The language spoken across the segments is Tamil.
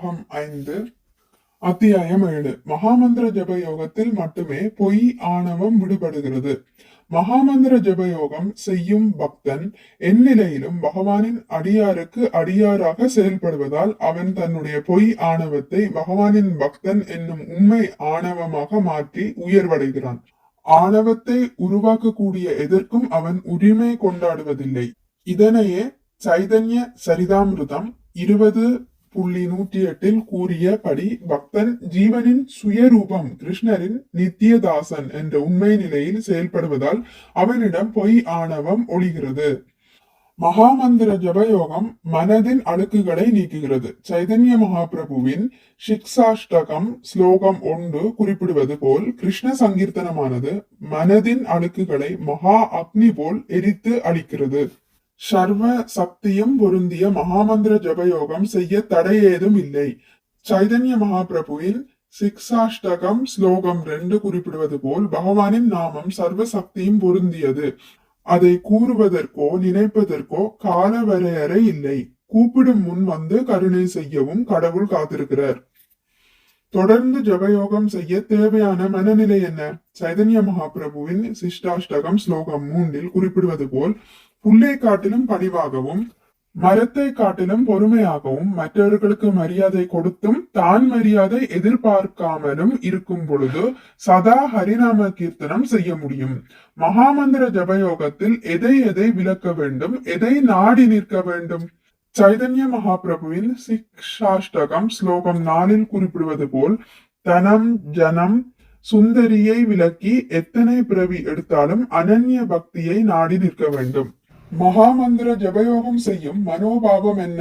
பாகம் ஐந்து. அத்தியாயம் ஏழு. மகாமந்திர ஜப யோகத்தில் மட்டுமே பொய் ஆணவம் விடுபடுகிறது. மகாமந்திர ஜபயோகம் செய்யும் பக்தன் எந்நிலையிலும் பகவானின் அடியாருக்கு அடியாராக செயல்படுவதால் அவன் தன்னுடைய பொய் ஆணவத்தை பகவானின் பக்தன் என்னும் உண்மை ஆணவமாக மாற்றி உயர்வடைகிறான். ஆணவத்தை உருவாக்கக்கூடிய எதற்கும் அவன் உரிமை கொண்டாடுவதில்லை. இதனையே சைதன்ய சரிதாமிருதம் இருபது புள்ளி நூற்றி எட்டில் கூறியபடி பக்தன் ஜீவனின் சுயரூபம் கிருஷ்ணரின் நித்தியதாசன் என்ற உண்மை நிலையில் செயல்படுவதால் அவனிடம் பொய் ஆணவம் ஒளிகிறது மகாமந்திர ஜபயோகம் மனதின் அழுக்குகளை நீக்குகிறது. சைதன்ய மகாபிரபுவின் சிக்ஷாஷ்டகம் ஸ்லோகம் ஒன்று குறிப்பிடுவது போல் கிருஷ்ண சங்கீர்த்தனமானது மனதின் அழுக்குகளை மகா அக்னி போல் எரித்து அளிக்கிறது சர்வ சக்தியும் பொருந்திய மகாமந்திர ஜபயோகம் செய்ய தடை ஏதும் இல்லை. சைதன்ய மகாபிரபுவின் சிக்ஷாஷ்டகம் ஸ்லோகம் ரெண்டு குறிப்பிடுவது போல் பகவானின் நாமம் சர்வ சக்தியும் பொருந்தியது. அதை கூறுவதற்கோ நினைப்பதற்கோ கால வரையறை இல்லை. கூப்பிடும் முன் வந்து கருணை செய்யவும் கடவுள் காத்திருக்கிறார். தொடர்ந்து ஜபயோகம் செய்ய தேவையான மனநிலை என்ன? சைதன்ய மகாபிரபுவின் சிஷ்டாஷ்டகம் ஸ்லோகம் மூன்றில் குறிப்பிடுவது போல் புல்லை காட்டிலும் பணிவாகவும் மரத்தை காட்டிலும் பொறுமையாகவும் மற்றவர்களுக்கு மரியாதை கொடுத்தும் தான் மரியாதை எதிர்பார்க்காமலும் இருக்கும் பொழுது சதா ஹரிநாம கீர்த்தனம் செய்ய முடியும். மகாமந்திர ஜபயோகத்தில் எதை எதை விளக்க வேண்டும் எதை நாடி நிற்க வேண்டும்? சைதன்ய மகாபிரபுவின் சிக்ஷாஷ்டகம் ஸ்லோகம் நாலில் குறிப்பிடுவது போல் தனம் ஜனம் சுந்தரியை விளக்கி எத்தனை பிறவி எடுத்தாலும் அனன்ய பக்தியை நாடி நிற்க வேண்டும். மகாமந்திர ஜபயோகம் செய்யும் மனோபாவம் என்ன?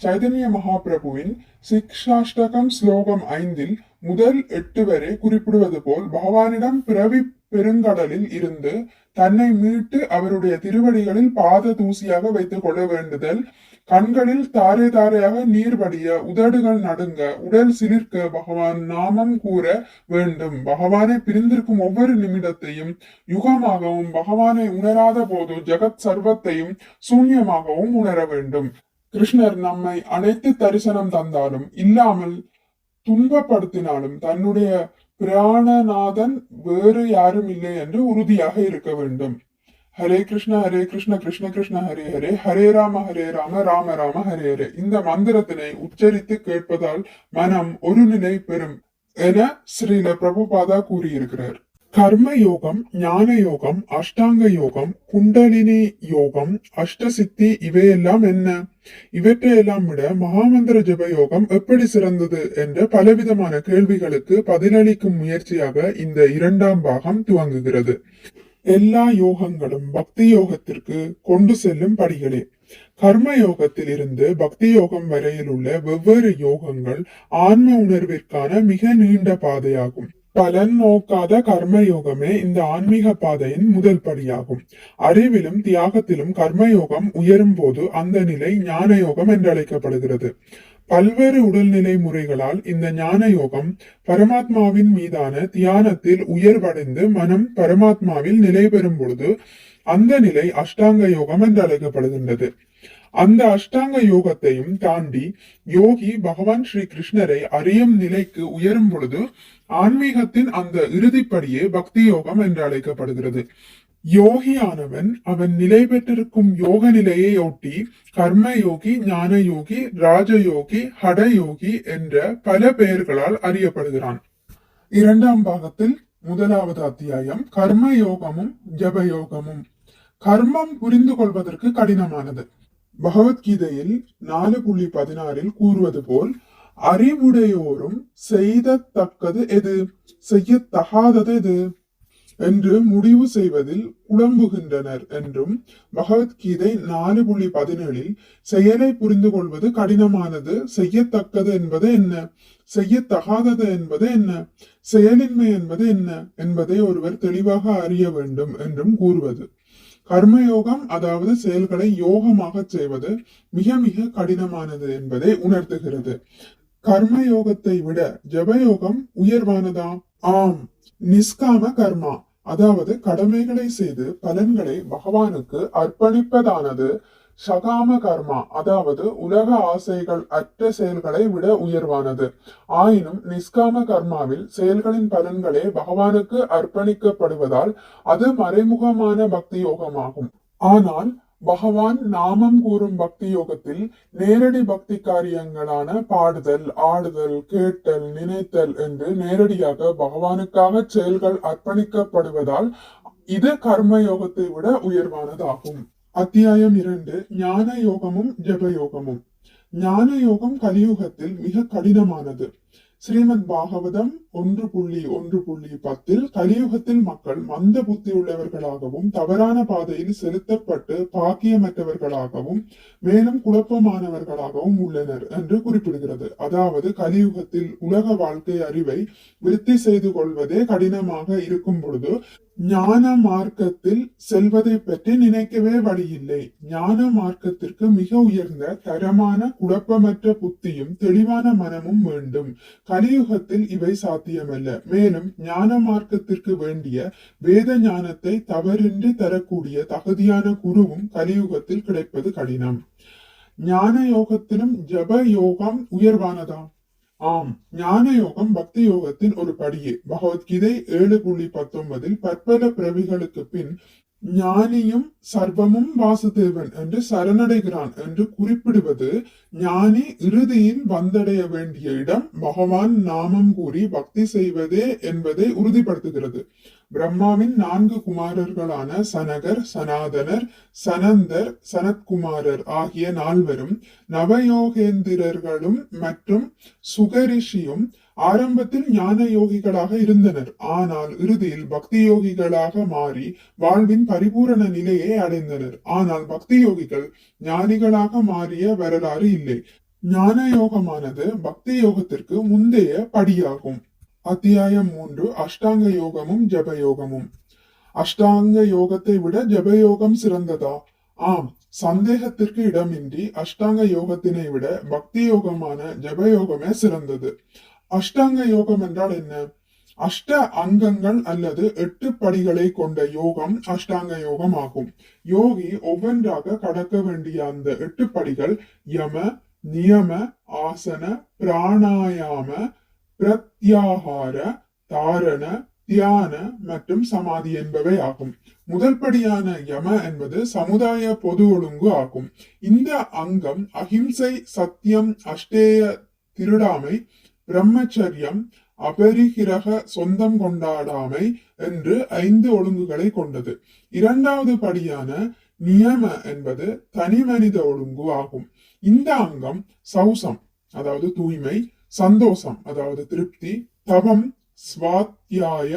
சைதன்ய மகாபிரபுவின் சிக்ஷாஷ்டகம் ஸ்லோகம் ஐந்தில் முதல் எட்டு வரை குறிப்பிடுவது போல் பகவானிடம் பிறவி பெருங்கடலில் இருந்து தன்னை மீட்டு அவருடைய திருவடிகளில் பாத தூசியாக வைத்துக் கொள்ள வேண்டுதல். கண்களில் தாரை தாரையாக நீர் வடிய உதடுகள் நடுங்க உடல் சிலிர்க்க பகவான் நாமம் கூற வேண்டும். பகவானை பிரிந்திருக்கும் ஒவ்வொரு நிமிடத்தையும் யுகமாகவும் பகவானை உணராத போது ஜெகத் சர்வத்தையும் சூன்யமாகவும் உணர வேண்டும். கிருஷ்ணர் நம்மை அனைத்து தரிசனம் தந்தாலும் இல்லாமல் துன்பப்படுத்தினாலும் தன்னுடைய பிராணநாதன் வேறு யாரும் இல்லை என்று உறுதியாக இருக்க வேண்டும். ஹரே கிருஷ்ண ஹரே கிருஷ்ண கிருஷ்ண கிருஷ்ண ஹரே ஹரே. ஹரே ராம ஹரே ராம ராம ராம ஹரே ஹரே. இந்த மந்திரத்தினை உச்சரித்து கேட்பதால் மனம் ஒரு நிலை பெறும் என ஸ்ரீல பிரபுபாதா கூறியிருக்கிறார். கர்ம யோகம் ஞான யோகம் அஷ்டாங்க யோகம் குண்டலினி யோகம் அஷ்டசித்தி இவையெல்லாம் என்ன? இவற்றையெல்லாம் விட மகாமந்திர ஜப யோகம் எப்படி சிறந்தது என்ற பலவிதமான கேள்விகளுக்கு பதிலளிக்கும் முயற்சியாக இந்த இரண்டாம் பாகம் துவங்குகிறது. எல்லா யோகங்களும் பக்தி யோகத்திற்கு கொண்டு செல்லும் படிகளே. கர்ம யோகத்தில் இருந்து பக்தி யோகம் வரையில் உள்ள வெவ்வேறு யோகங்கள் ஆன்ம உணர்விற்கான மிக நீண்ட பாதையாகும். பலன் நோக்காத கர்மயோகமே இந்த ஆன்மீக பாதையின் முதல் படியாகும். அறிவிலும் தியாகத்திலும் கர்மயோகம் உயரும் போது அந்த நிலை ஞான யோகம் என்றழைக்கப்படுகிறது. பல்வேறு உடல்நிலை முறைகளால் இந்த ஞான யோகம் பரமாத்மாவின் மீதான தியானத்தில் உயர்வடைந்து மனம் பரமாத்மாவில் நிலை பெறும் பொழுது அந்த நிலை அஷ்டாங்க யோகம் என்று அழைக்கப்படுகின்றது அந்த அஷ்டாங்க யோகத்தையும் தாண்டி யோகி பகவான் ஸ்ரீ கிருஷ்ணரை அறியும் நிலைக்கு உயரும் பொழுது ஆன்மீகத்தின் அந்த இறுதிப்படியே பக்தி யோகம் என்று அழைக்கப்படுகிறது. யோகியானவன் அவன் நிலை பெற்றிருக்கும் யோக நிலையை ஒட்டி கர்ம யோகி ஞான யோகி ராஜயோகி ஹடயோகி என்ற பல பெயர்களால் அறியப்படுகிறான். இரண்டாம் பாகத்தில் முதலாவது அத்தியாயம் கர்ம யோகமும் ஜப யோகமும் கர்மம் புரிந்து கொள்வதற்கு கடினமானது. பகவத்கீதையில் நாலு புள்ளி பதினாறில் கூறுவது போல் அறிவுடையோரும் செய்தத்தக்கது எது? செய்யத்தகாதது எது? என்று முடிவு செய்வதில் குழம்புகின்றனர் என்றும் பகவத்கீதை நாலு புள்ளி பதினேழில் செயலை புரிந்து கொள்வது கடினமானது செய்யத்தக்கது என்பது என்ன? செய்யத்தகாதது என்பது என்ன? செயலின்மை என்பது என்ன? என்பதை ஒருவர் தெளிவாக அறிய வேண்டும் என்றும் கூறுவது. கர்மயோகம் அதாவது செயல்களை யோகமாக செய்வது மிக மிக கடினமானது என்பதை உணர்த்துகிறது. கர்மயோகத்தை விட ஜபயோகம் உயர்வானதா? ஆம். நிஷ்காம கர்மா. அதாவது கடமைகளை செய்து பலன்களை பகவானுக்கு அர்ப்பணிப்பதானது. சகாம கர்மா. அதாவது உலக ஆசைகள் அற்ற செயல்களை விட உயர்வானது. ஆயினும் நிஷ்காம கர்மாவில் செயல்களின் பலன்களே பகவானுக்கு அர்ப்பணிக்கப்படுவதால் அது மறைமுகமான பக்தி யோகமாகும். ஆனால் பகவான் நாமம் கூறும் பக்தி யோகத்தில் நேரடி பக்தி காரியங்களான பாடுதல் ஆடுதல் கேட்டல் நினைத்தல் என்று நேரடியாக பகவானுக்காக செயல்கள் அர்ப்பணிக்கப்படுவதால் இது கர்ம யோகத்தை விட உயர்வானதாகும். அத்தியாயம் இரண்டு ஞான யோகமும் ஜப யோகமும். ஞான யோகம் கலியுகத்தில் மிக கடினமானது. ஸ்ரீமத் பாகவதம் ஒன்று புள்ளி ஒன்று புள்ளி பத்தில் கலியுகத்தில் மக்கள் மந்த புத்தி உள்ளவர்களாகவும் தவறான பாதையில் செலுத்தப்பட்டு பாக்கியமற்றவர்களாகவும் மேலும் குழப்பமானவர்களாகவும் உள்ளனர் என்று குறிப்பிடுகிறது. அதாவது கலியுகத்தில் உலக வாழ்க்கை அறிவை விருத்தி செய்து கொள்வதே கடினமாக இருக்கும் பொழுது ஞான மார்க்கத்தில் செல்வதை பற்றி நினைக்கவே வழியில்லை. ஞான மார்க்கத்திற்கு மிக உயர்ந்த தரமான குழப்பமற்ற புத்தியும் தெளிவான மனமும் வேண்டும். கலியுகத்தில் இவை சாத்தியமல்ல. மேலும் ஞான மார்க்கத்திற்கு வேண்டிய வேத ஞானத்தை தவறின்றி தரக்கூடிய தகுதியான குருவும் கலியுகத்தில் கிடைப்பது கடினம். ஞான யோகத்திலும் ஜப யோகம் உயர்வானதாம். ஆம். ஞான யோகம் பக்தி யோகத்தின் ஒரு படியே. பகவத்கீதை ஏழு புள்ளி பத்தொன்பதில் பற்பல பிறவிகளுக்கு பின் ஞானியும் சர்வமும் வாசுதேவன் என்று சரணடைகிறான் என்று குறிப்பிடுவது ஞானி இறுதியில் வந்தடைய வேண்டிய இடம். பகவான் நாமம் கூறி பக்தி செய்வதே என்பதை உறுதிப்படுத்துகிறது. பிரம்மாவின் நான்கு குமாரர்களான சனகர் சனாதனர் சனந்தர் சனத்குமாரர் ஆகிய நால்வரும் நவயோகேந்திரர்களும் மற்றும் சுகரிஷியும் ஆரம்பத்தில் ஞான யோகிகளாக இருந்தனர். ஆனால் இறுதியில் பக்தி யோகிகளாக மாறி வாழ்வின் பரிபூரண நிலையை அடைந்தனர். ஆனால் பக்தி யோகிகள் ஞானிகளாக மாறிய வரலாறு இல்லை. ஞான யோகமானது பக்தி யோகத்திற்கு முந்தைய படியாகும். அத்தியாயம் மூன்று அஷ்டாங்க யோகமும் ஜபயோகமும். அஷ்டாங்க யோகத்தை விட ஜபயோகம் சிறந்ததா? ஆம் சந்தேகத்திற்கு இடமின்றி அஷ்டாங்க யோகத்தினை விட பக்தி யோகமான ஜபயோகமே சிறந்தது. அஷ்டாங்க யோகம் என்றால் என்ன? அஷ்ட அங்கங்கள் அல்லது எட்டு படிகளை கொண்ட யோகம் அஷ்டாங்க யோகம் ஆகும். யோகி ஒவ்வொன்றாக கடக்க வேண்டிய அந்த எட்டு படிகள் யம நியம ஆசன பிராணாயாம பிரத்யாகார தாரண தியான மற்றும் சமாதி என்பவை ஆகும். முதல்படியான யம என்பது சமுதாய பொது ஒழுங்கு ஆகும். இந்த அங்கம் அஹிம்சை சத்தியம் அஷ்டேய திருடாமை பிரம்மச்சரியம் அபரிகிரக சொந்தம் கொண்டாடாமை என்று ஐந்து ஒழுங்குகளை கொண்டது. இரண்டாவது படியான நியம என்பது தனி மனித ஒழுங்கு ஆகும். இந்த அங்கம் சௌசம் அதாவது தூய்மை சந்தோஷம் அதாவது திருப்தி தவம் சுவாத்தியாய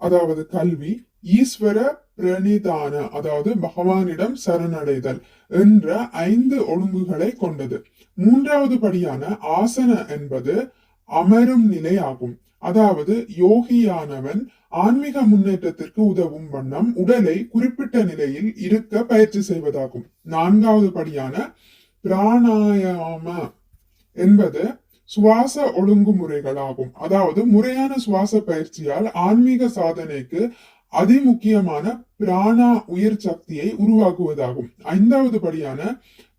அதாவது கல்வி ஈஸ்வர பிரணிதான அதாவது பகவானிடம் சரணடைதல் என்ற ஐந்து ஒழுங்குகளை கொண்டது. மூன்றாவது படியான ஆசன என்பது அமரும் நிலை ஆகும் அதாவது யோகியானவன் ஆன்மீக முன்னேற்றத்திற்கு உதவும் வண்ணம் உடலை குறிப்பிட்ட நிலையில் இருக்க பயிற்சி செய்வதாகும். நான்காவது படியான பிராணாயாம என்பது சுவாச ஒழுங்குமுறைகளாகும். அதாவது முறையான சுவாச பயிற்சியால் ஆன்மீக சாதனைக்கு அதிமுக்கியமான பிராணா உயிர் சக்தியை உருவாக்குவதாகும். ஐந்தாவது படியான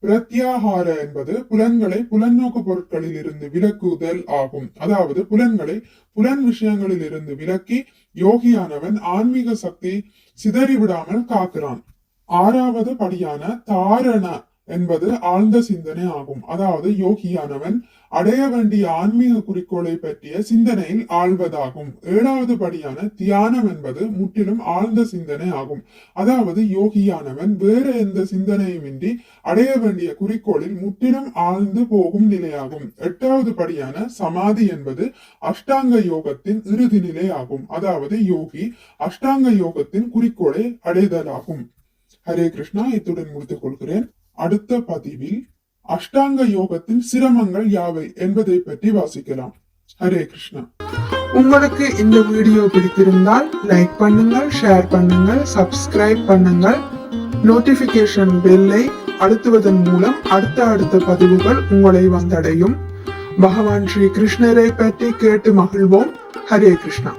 பிரத்யாகார என்பது புலன்களை புலன்னோக்கு பொருட்களில் இருந்து விலக்குதல் ஆகும். அதாவது புலன்களை புலன் விஷயங்களில் இருந்து விலக்கி யோகியானவன் ஆன்மீக சக்தி சிதறிவிடாமல் காக்கிறான். ஆறாவது படியான தாரண என்பது ஆழ்ந்த சிந்தனை ஆகும். அதாவது யோகியானவன் அடைய வேண்டிய ஆன்மீக குறிக்கோளை பற்றிய சிந்தனையில் ஆழ்வதாகும். ஏழாவது படியான தியானம் என்பது முற்றிலும் ஆழ்ந்த சிந்தனை ஆகும். அதாவது யோகியானவன் வேறு எந்த சிந்தனையுமின்றி அடைய வேண்டிய குறிக்கோளில் முற்றிலும் ஆழ்ந்து போகும் நிலையாகும். எட்டாவது படியான சமாதி என்பது அஷ்டாங்க யோகத்தின் இறுதி நிலை ஆகும். அதாவது யோகி அஷ்டாங்க யோகத்தின் குறிக்கோளை அடைதலாகும். ஹரே கிருஷ்ணா இத்துடன் முடித்துக் கொள்கிறேன். அடுத்த பதிவில் அஷ்டாங்க யோகத்தின் சிரமங்கள் யாவை என்பதை பற்றி வாசிக்கலாம். ஹரே கிருஷ்ணா. உங்களுக்கு இந்த வீடியோ பிடித்திருந்தால் லைக் பண்ணுங்கள் ஷேர் பண்ணுங்கள் சப்ஸ்கிரைப் பண்ணுங்கள். நோட்டிபிகேஷன் பெல்லை அழுத்துவதன் மூலம் அடுத்த அடுத்த பதிவுகள் உங்களை வந்தடையும். பகவான் ஸ்ரீ கிருஷ்ணரை பற்றி கேட்டு மகிழ்வோம். ஹரே கிருஷ்ணா.